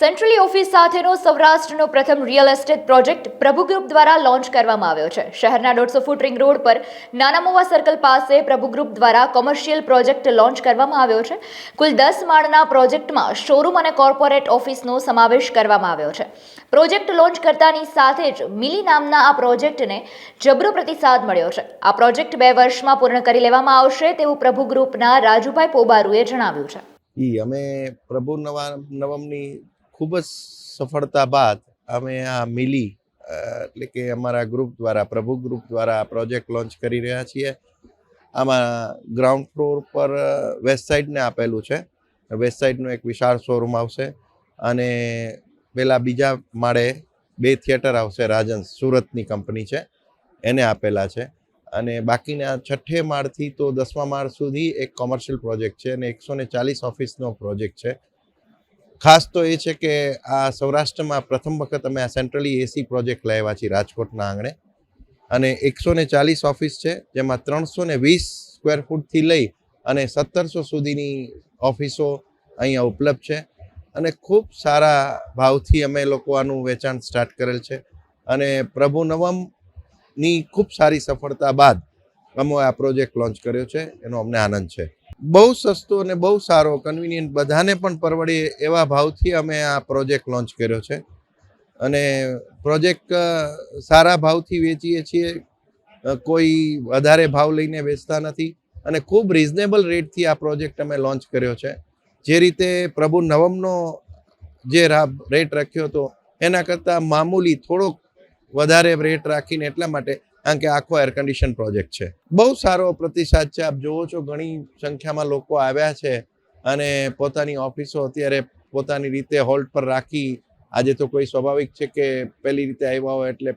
Centrally office સાથેનો સૌરાષ્ટ્રનો પ્રથમ real estate project Prabhu group દ્વારા લોન્ચ કરવામાં આવ્યો છે. શહેરના દોઢસો ફૂટ રિંગ રોડ પર નાના મોવા સર્કલ પાસે પ્રભુ ગ્રુપ દ્વારા કોમર્શિયલ પ્રોજેક્ટ લોન્ચ કરવામાં આવ્યો છે. કુલ દસ માળના પ્રોજેક્ટમાં શોરૂમ અને કોર્પોરેટ ઓફિસનો સમાવેશ કરવામાં આવ્યો છે. પ્રોજેક્ટ લોન્ચ કરતાની સાથે જ મિલી નામના આ પ્રોજેક્ટને જબરો પ્રતિસાદ મળ્યો છે. આ પ્રોજેક્ટ બે વર્ષમાં પૂર્ણ કરી લેવામાં આવશે તેવું પ્રભુ ગ્રુપના રાજુભાઈ પોબારુએ જણાવ્યું છે. અમે પ્રભુ નવા નવમની ખૂબ જ સફળતા બાદ અમે આ મિલી એટલે કે અમારા ગ્રુપ દ્વારા, પ્રભુ ગ્રુપ દ્વારા પ્રોજેક્ટ લોન્ચ કરી રહ્યા છીએ. આમાં ગ્રાઉન્ડ ફ્લોર પર વેસ્ટ સાઇડને આપેલું છે. વેસ્ટ સાઇડનું એક વિશાળ શોરૂમ આવશે અને પેલા બીજા માળે બે થિયેટર આવશે રાજન્સ સુરતની કંપની છે. એને આપેલા છે. અને બાકીના છઠ્ઠે માળથી તો દસમા માળ સુધી એક કોમર્શિયલ પ્રોજેક્ટ છે અને એકસો ને ચાલીસ ઓફિસનો પ્રોજેક્ટ છે. ખાસ તો એ છે કે આ સૌરાષ્ટ્રમાં પ્રથમ વખત અમે આ સેન્ટ્રલી એસી પ્રોજેક્ટ લાવ્યા છીએ રાજકોટના આંગણે. અને એકસો ને ચાલીસ ઓફિસ છે, જેમાં ત્રણસો ને વીસ સ્ક્વેર ફૂટથી લઈ અને સત્તરસો સુધીની ઓફિસો અહીંયા ઉપલબ્ધ છે. અને ખૂબ સારા ભાવથી અમે લોકો આનું વેચાણ સ્ટાર્ટ કરેલ છે. અને પ્રભુ નવમની ખૂબ સારી સફળતા બાદ અમે આ પ્રોજેક્ટ લોન્ચ કર્યો છે. એનો અમને આનંદ છે. બહુ સસ્તો અને બહુ સારો કન્વિનિયન્ટ બધાને પણ પરવડે એવા ભાવથી અમે આ પ્રોજેક્ટ લોન્ચ કર્યો છે. અને પ્રોજેક્ટ સારા ભાવથી વેચીએ છીએ. કોઈ વધારે ભાવ લઈને વેચતા નથી. અને ખૂબ રિઝનેબલ રેટથી આ પ્રોજેક્ટ અમે લોન્ચ કર્યો છે. જે રીતે પ્રભુ નવમનો જે રેટ રાખ્યો હતો, એના કરતાં મામૂલી થોડોક વધારે રેટ રાખીને એટલા માટે કારણ કે આખો એર કન્ડિશન પ્રોજેક્ટ છે. બહુ સારો પ્રતિસાદ છે. આપ જોવો છો ઘણી સંખ્યામાં લોકો આવ્યા છે અને પોતાની ઓફિસો અત્યારે પોતાની રીતે હોલ્ડ પર રાખી આજે તો કોઈ સ્વાભાવિક છે કે પહેલી રીતે આવ્યા હોય એટલે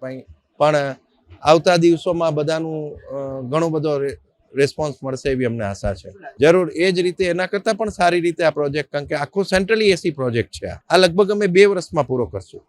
પણ આવતા દિવસોમાં બધાનું ઘણો બધો રેસ્પોન્સ મળશે એવી અમને આશા છે. જરૂર એ જ રીતે એના કરતાં પણ સારી રીતે આ પ્રોજેક્ટ કારણ કે આખો સેન્ટ્રલી એસી પ્રોજેક્ટ છે. આ લગભગ અમે બે વર્ષમાં પૂરો કરશું.